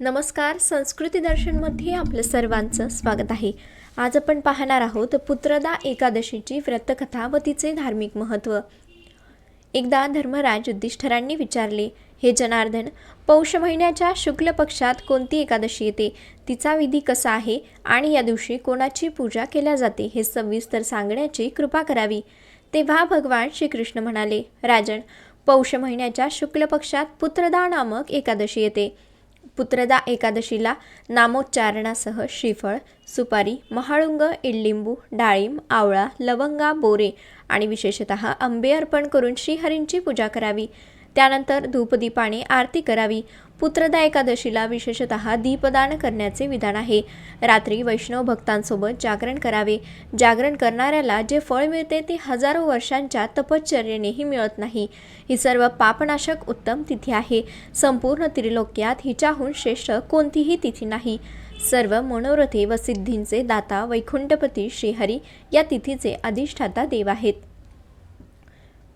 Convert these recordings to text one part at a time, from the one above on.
नमस्कार संस्कृती दर्शनमध्ये आपलं सर्वांचं स्वागत आहे. आज आपण पाहणार आहोत पुत्रदा एकादशीची व्रतकथा व तिचे धार्मिक महत्त्व. एकदा धर्मराज युधिष्ठरांनी विचारले हे जनार्दन पौष महिन्याच्या शुक्ल पक्षात कोणती एकादशी येते? तिचा विधी कसा आहे? आणि या दिवशी कोणाची पूजा केल्या जाते? हे सविस्तर सांगण्याची कृपा करावी. तेव्हा भगवान श्रीकृष्ण म्हणाले राजन पौष महिन्याच्या शुक्ल पक्षात पुत्रदा नामक एकादशी येते. पुत्रदा एकादशीला नामोच्चारणासह श्रीफळ सुपारी महाळुंग इडलिंबू डाळिंब आवळा लवंगा बोरे आणि विशेषत आंबे अर्पण करून श्रीहरींची पूजा करावी. त्यानंतर धूपदीपाने आरती करावी. पुत्रदा एकादशीला विशेषत दीपदान करण्याचे विधान आहे. रात्री वैष्णव भक्तांसोबत जागरण करावे. जागरण करणाऱ्याला जे फळ मिळते ते हजारो वर्षांच्या तपश्चर्येनेही मिळत नाही. ही सर्व पापनाशक उत्तम तिथी आहे. संपूर्ण त्रिलोक्यात हिच्याहून श्रेष्ठ कोणतीही तिथी नाही. सर्व मनोरथे व सिद्धींचे दाता वैकुंठपती श्रीहरी या तिथीचे अधिष्ठाता देव आहेत.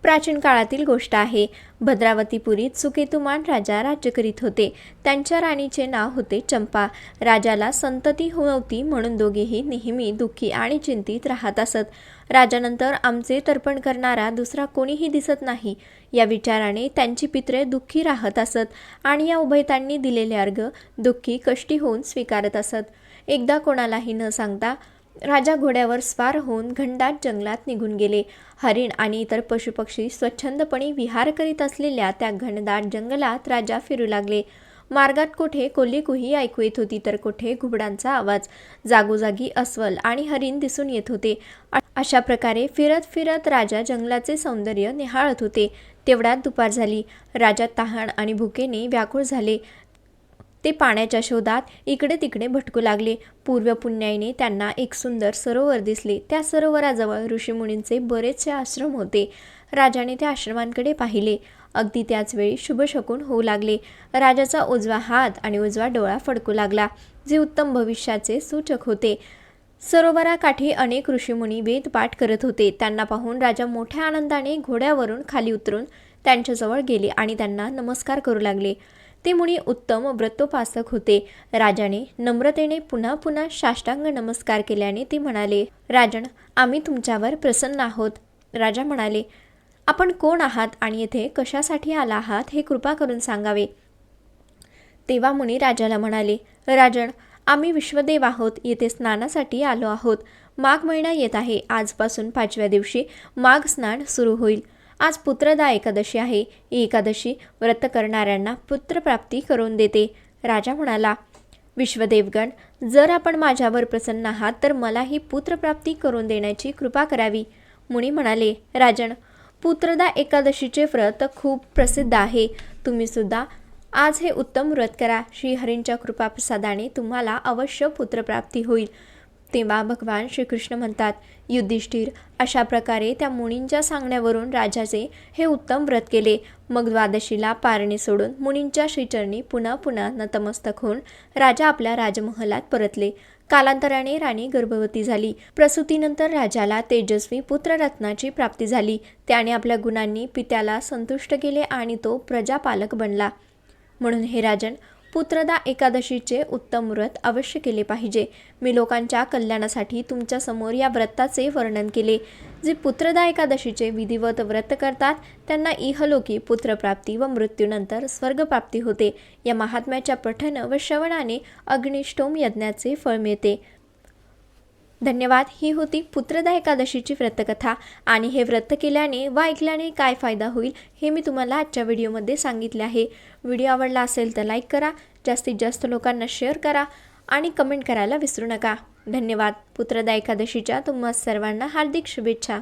प्राचीन काळातील गोष्ट आहे. भद्रावतीपुरीत सुकेतुमान राजा राज्य करीत होते. त्यांच्या राणीचे नाव होते चंपा. राजाला संतती नव्हती म्हणून दोघेही नेहमी दुःखी आणि चिंतित राहत असत. राजानंतर आमचे तर्पण करणारा दुसरा कोणीही दिसत नाही. या विचाराने त्यांची पित्रे दुःखी राहत असत आणि या उभयतांनी दिलेले अर्घ दुःखी कष्टी होऊन स्वीकारत असत. एकदा कोणालाही न सांगता राजा घोड्यावर स्वार होऊन घनदाट जंगलात निघून गेले. हरिण आणि इतर पशुपक्षी स्वच्छंदपणे विहार करीत असलेल्या त्या घनदाट जंगलात राजा फिरू लागले. मार्गात कोठे कोल्हेकुही ऐकू येत होती तर कोठे घुबडांचा आवाज. जागोजागी अस्वल आणि हरिण दिसून येत होते. अशा प्रकारे फिरत फिरत राजा जंगलाचे सौंदर्य निहाळत होते. तेवढ्यात दुपार झाली. राजा तहान आणि भुकेने व्याकुळ झाले. ते पाण्याच्या शोधात इकडे तिकडे भटकू लागले. पूर्व पुण्याईने त्यांना एक सुंदर सरोवर दिसले. त्या सरोवराजवळ ऋषीमुनींचे बरेचसे आश्रम होते. राजाने त्या आश्रमांकडे पाहिले. अगदी त्याच वेळी शुभशकून होऊ लागले. राजाचा उजवा हात आणि उजवा डोळा फडकू लागला. जे उत्तम भविष्याचे सूचक होते. सरोवराकाठी अनेक ऋषीमुनी वेद पाठ करत होते. त्यांना पाहून राजा मोठ्या आनंदाने घोड्यावरून खाली उतरून त्यांच्याजवळ गेले आणि त्यांना नमस्कार करू लागले. ते मुनी उत्तम व्रतोपासक होते. राजाने नम्रतेने पुन्हा पुन्हा साष्टांग नमस्कार केल्याने ते म्हणाले राजन आम्ही तुमच्यावर प्रसन्न आहोत. राजा म्हणाले आपण कोण आहात आणि येथे कशासाठी आला आहात हे कृपा करून सांगावे. तेव्हा मुनी राजाला म्हणाले राजन आम्ही विश्वदेव आहोत येथे स्नानासाठी आलो आहोत. माघ महिना येत आहे. आजपासून पाचव्या दिवशी माघ स्नान सुरू होईल. आज पुत्रदा एकादशी आहे. ही एकादशी व्रत करणाऱ्यांना पुत्रप्राप्ती करून देते. राजा म्हणाला विश्वदेवगण जर आपण माझ्यावर प्रसन्न आहात तर मलाही पुत्रप्राप्ती करून देण्याची कृपा करावी. मुनी म्हणाले राजन पुत्रदा एकादशीचे व्रत खूप प्रसिद्ध आहे. तुम्ही सुद्धा आज हे उत्तम व्रत करा. श्रीहरींच्या कृपाप्रसादाने तुम्हाला अवश्य पुत्रप्राप्ती होईल. तेव्हा भगवान श्रीकृष्ण म्हणतात युधिष्ठिर अशा प्रकारे त्या मुनींच्या सांगण्यावरून राजाचे हे उत्तम व्रत केले. मग द्वादशीला पारणे सोडून मुनींच्या श्रीचरणी पुन्हा पुन्हा नतमस्तक होऊन राजा आपल्या राजमहलात परतले. कालांतराने राणी गर्भवती झाली. प्रसूतीनंतर राजाला तेजस्वी पुत्ररत्नाची प्राप्ती झाली. त्याने आपल्या गुणांनी पित्याला संतुष्ट केले आणि तो प्रजापालक बनला. म्हणून हे राजन पुत्रदा एकादशीचे उत्तम व्रत अवश्य केले पाहिजे. मी लोकांच्या कल्याणासाठी तुमच्यासमोर या व्रताचे वर्णन केले. जे पुत्रदा एकादशीचे विधिवत व्रत करतात त्यांना इहलोकी पुत्रप्राप्ती व मृत्यूनंतर स्वर्गप्राप्ती होते. या महात्म्याच्या पठन व श्रवणाने अग्निष्टोम यज्ञाचे फळ मिळते. धन्यवाद. ही होती पुत्रदा एकादशीची व्रतकथा. आणि हे व्रत केल्याने व ऐकल्याने काय फायदा होईल हे मी तुम्हाला आजच्या व्हिडिओमध्ये सांगितले आहे. व्हिडिओ आवडला असेल तर लाईक करा जास्तीत जास्त लोकांना शेअर करा आणि कमेंट करायला विसरू नका. धन्यवाद. पुत्रदा एकादशीच्या तुम्हा सर्वांना हार्दिक शुभेच्छा.